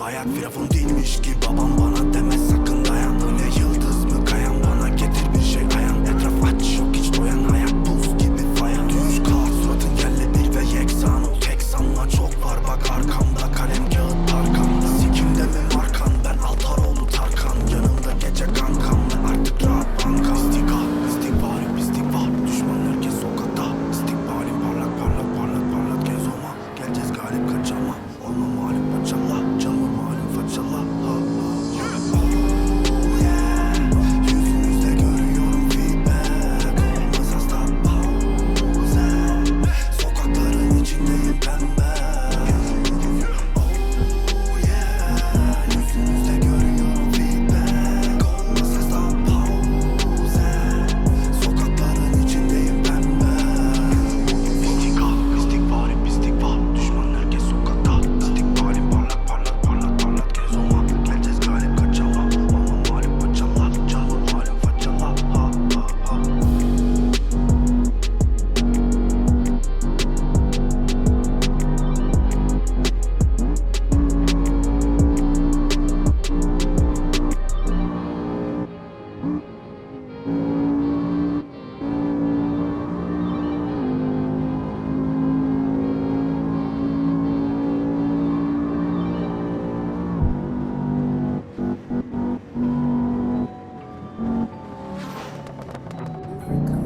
Bayak firavun değilmiş ki babam bana demez. Africa.